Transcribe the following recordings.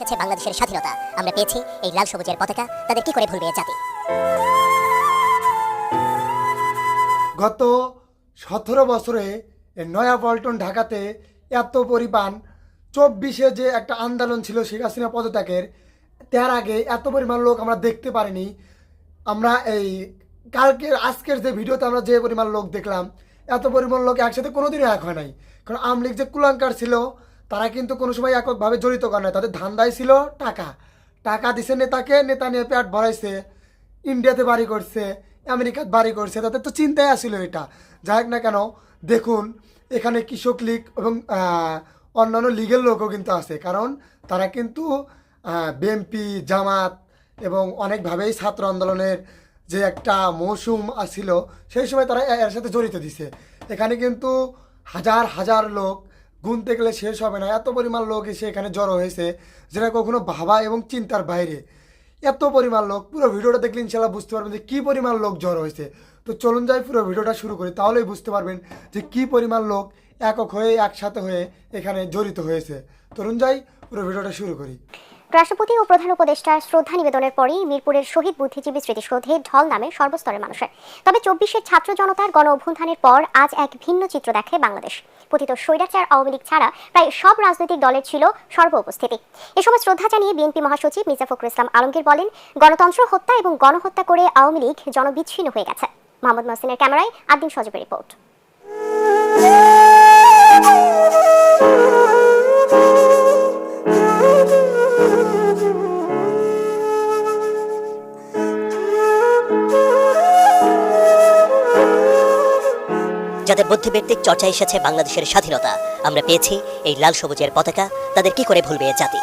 এসেছে বাংলাদেশের স্বাধীনতা। আমরা পেয়েছি এই লাল সবুজের পতাকা, তাদের কি করে ভুলবে জাতি? গত সতেরো বছরে নয়া পল্টন ঢাকাতে এত পরিমাণ চব্বিশে যে একটা আন্দোলন ছিল শেখ হাসিনা পদত্যাগের, তার আগে এত পরিমাণ লোক আমরা দেখতে পারিনি। আমরা এই কালকের, আজকের যে ভিডিওতে আমরা যে পরিমাণ লোক দেখলাম, এত পরিমাণ লোক একসাথে কোনোদিনও এক হয় নাই। কারণ আওয়ামী লীগ যে কুলাঙ্কার ছিল তারা কিন্তু কোনো সময় এককভাবে জড়িত করে নাই। তাদের ধান্দাই ছিল টাকা। টাকা দিছে নেতাকে, নেতা নিয়ে পেট ভরাইছে, ইন্ডিয়াতে বাড়ি করছে, আমেরিকাত বাড়ি করছে। তাদের তো চিন্তায় আসছিল এটা। যাই হোক না কেন, দেখুন, এখানে কৃষক লীগ এবং অন্যান্য লীগের লোকও কিন্তু আছে। কারণ তারা কিন্তু বিএনপি, জামাত এবং অনেকভাবেই ছাত্র আন্দোলনের যে একটা মৌসুম ছিল সেই সময় তারা এর সাথে জড়িত দিছে। এখানে কিন্তু হাজার হাজার লোক গুনতে গেলে শেষ হবে না। এত পরিমাণ লোক এসে এখানে জড়ো হয়েছে, যেটা কখনো ভাবা এবং চিন্তার বাইরে। এত পরিমাণ লোক, পুরো ভিডিওটা দেখলে ইনশাল্লাহ বুঝতে পারবেন যে কী পরিমাণ লোক জড়ো হয়েছে। তো চলুন যাই পুরো ভিডিওটা শুরু করি, তাহলেই বুঝতে পারবেন যে কী পরিমাণ লোক একক হয়ে, একসাথে হয়ে এখানে জড়িত হয়েছে। তরুণ যাই পুরো ভিডিওটা শুরু করি। রাষ্ট্রপতি ও প্রধান উপদেষ্টার শ্রদ্ধা নিবেদনের পরেই মিরপুরের শহীদ বুদ্ধিজীবী স্মৃতিসৌধে ঢল নামে সর্বস্তরের মানুষের। তবে চব্বিশের ছাত্র জনতার গণ অভ্যুত্থানের পর আজ এক ভিন্ন চিত্র দেখে বাংলাদেশ। পতিত স্বৈরাচার আওয়ামী লীগ ছাড়া প্রায় সব রাজনৈতিক দলের ছিল সর্ব উপস্থিতি। এ সময় শ্রদ্ধা জানিয়ে বিএনপি মহাসচিব মির্জা ফখরুল ইসলাম আলমগীর বলেন, গণতন্ত্র, হত্যা এবং গণহত্যা করে আওয়ামী লীগ জনবিচ্ছিন্ন হয়ে গেছে। মোহাম্মদ মহসিনের ক্যামেরায় আদিম সজীবের রিপোর্ট। যাদের বুদ্ধিবৃত্তিক চর্চা এসেছে বাংলাদেশের স্বাধীনতা। আমরা পেয়েছি এই লাল সবুজের পতাকা তাদের কি করে ভুলবে জাতি?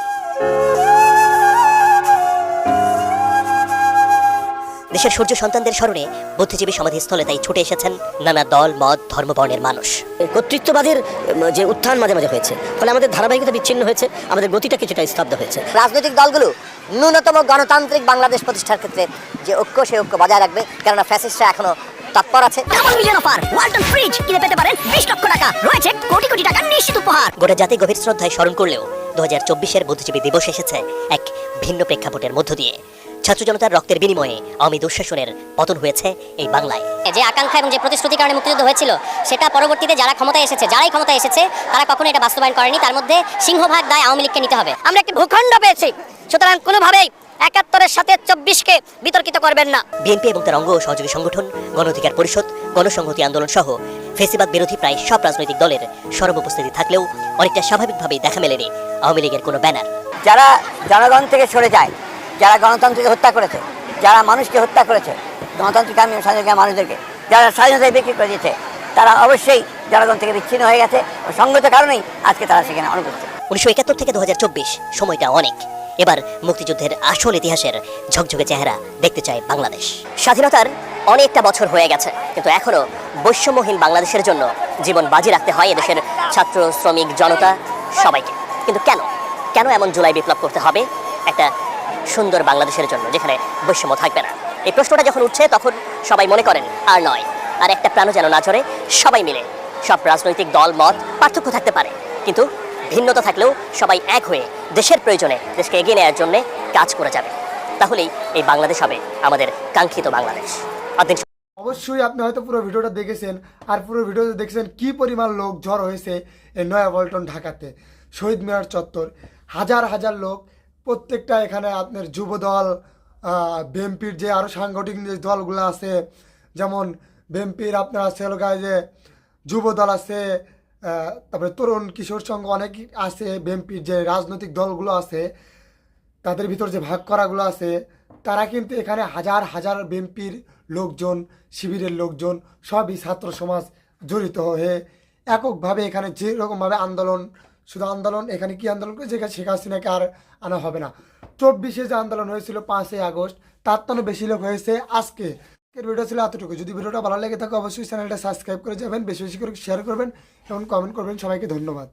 দেশের সূর্য সন্তানদের স্মরণে বুদ্ধিজীবী সমাধিস্থলে তাই ছুটে এসেছেন নানা দল মত ধর্মবর্ণের মানুষ। কর্তৃত্ববাদের যে উত্থান মাঝে মাঝে হয়েছে ফলে আমাদের ধারাবাহিকতা বিচ্ছিন্ন হয়েছে আমাদের গতিটা কিছুটা স্তব্ধ হয়েছে। রাজনৈতিক দলগুলো ন্যূনতম গণতান্ত্রিক বাংলাদেশ প্রতিষ্ঠার ক্ষেত্রে যে ঐক্য সে ঐক্য বজায় রাখবে কেননা ফ্যাসিস্টরা এখনও তৎপর আছে। Double million offer Walton fridge কিনে পেতে পারেন বিশ লক্ষ টাকা। রয়েছে কোটি কোটি টাকার নিশ্চিত উপহার। গোটা জাতি গভীর শ্রদ্ধায় স্মরণ করলেও দু হাজার চব্বিশের বুদ্ধিজীবী দিবস এসেছে এক ভিন্ন প্রেক্ষাপটের মধ্য দিয়ে। ছাত্র জনতার রক্তের বিনিময়ে অমিত দুঃশাসনের পতন হয়েছে এই বাংলায়। যে আকাঙ্ক্ষা এবং যে প্রতিশ্রুতির কারণে মুক্তিযুদ্ধ হয়েছিল সেটা পরবর্তীতে যারা ক্ষমতায় এসেছে যারাই ক্ষমতায় এসেছে তারা কখনো এটা বাস্তবায়ন করেনি। তার মধ্যে সিংহভাগ দায় আওয়ামী লীগকে নিতে হবে। আমরা একটি ভূখণ্ড পেয়েছি। সুতরাং কোনোভাবেই একাত্তরের সাথে চব্বিশকে বিতর্কিত করবেন না। বিএনপি এবং তার অঙ্গ ও সহযোগী সংগঠন গণ অধিকার পরিষদ গণসংহতি আন্দোলন সহ ফেসিবাদ বিরোধী প্রায় সব রাজনৈতিক দলের সরব উপস্থিতি থাকলেও অনেকটা স্বাভাবিকভাবেই দেখা মেলেনি আওয়ামী লীগের কোনো ব্যানার। যারা জনগণ থেকে সরে যায় যারা গণতন্ত্রকে হত্যা করেছে যারা মানুষকে হত্যা করেছে গণতান্ত্রিক আমি স্বাধীনতা মানুষদেরকে যারা স্বাধীনতায় বিক্রি করে দিয়েছে তারা অবশ্যই জনগণ থেকে বিচ্ছিন্ন হয়ে গেছে। ও সঙ্গত কারণেই আজকে তারা সেখানে অনুপস্থিত। উনিশশো একাত্তর থেকে দু হাজার চব্বিশ সময়টা অনেক। এবার মুক্তিযুদ্ধের আসল ইতিহাসের ঝকঝকে চেহারা দেখতে চায় বাংলাদেশ। স্বাধীনতার অনেকটা বছর হয়ে গেছে, কিন্তু এখনও বৈষম্যহীন বাংলাদেশের জন্য জীবন বাজি রাখতে হয় এদেশের ছাত্র, শ্রমিক, জনতা, সবাইকে। কিন্তু কেন? কেন এমন জুলাই বিপ্লব করতে হবে? একটা সুন্দর বাংলাদেশের জন্য, যেখানে বৈষম্য থাকবে না। এই প্রশ্নটা যখন উঠছে, তখন সবাই মনে করেন, আর নয়। আর একটা প্রাণ যেন না চড়ে, সবাই মিলে সব রাজনৈতিক দল, মত, পার্থক্য থাকতে পারে। কিন্তু ভিন্নতা থাকলেও সবাই এক হয়ে দেশের প্রয়োজনে দেশকে এগিয়ে নেওয়ার জন্য কাজ করে যাবে। তাহলেই এই বাংলাদেশ হবে আমাদের কাঙ্ক্ষিত বাংলাদেশ। অবশ্যই আপনি হয়তো পুরো ভিডিওটা দেখেছেন আর পুরো ভিডিওতে দেখেছেন কি পরিমাণ লোক ঝড় হয়েছে এই নয়া পল্টন ঢাকাতে। শহীদ মিনার চত্বর। হাজার হাজার লোক প্রত্যেকটা এখানে আপনার যুব দল বিএমপির যে আরও সাংগঠনিক যে দলগুলো আছে, যেমন বিএমপির আপনার আছে যে যুব দল আছে তারপরে তরুণ কিশোর সংঘ অনেক আছে বিএমপির যে রাজনৈতিক দলগুলো আছে, তাদের ভিতর যে ভাগ করাগুলো আছে, তারা কিন্তু এখানে হাজার হাজার বিএনপির লোকজন, শিবিরের লোকজন, সবই ছাত্র সমাজ জড়িত হয়ে এককভাবে এখানে যেরকমভাবে আন্দোলন, শুধু আন্দোলন, এখানে কি আন্দোলন করে যেখানে শেখ হাসিনাকে আর আনা হবে না। চব্বিশে যে আন্দোলন হয়েছিল পাঁচই আগস্ট, তার তো বেশি লোক হয়েছে আজকে। আজকের ভিডিও ছিল এতটুকু। যদি ভিডিওটা ভালো লেগে থাকে, অবশ্যই চ্যানেলটা সাবস্ক্রাইব করে যাবেন, বেশি বেশি করে শেয়ার করবেন এবং কমেন্ট করবেন। সবাইকে ধন্যবাদ।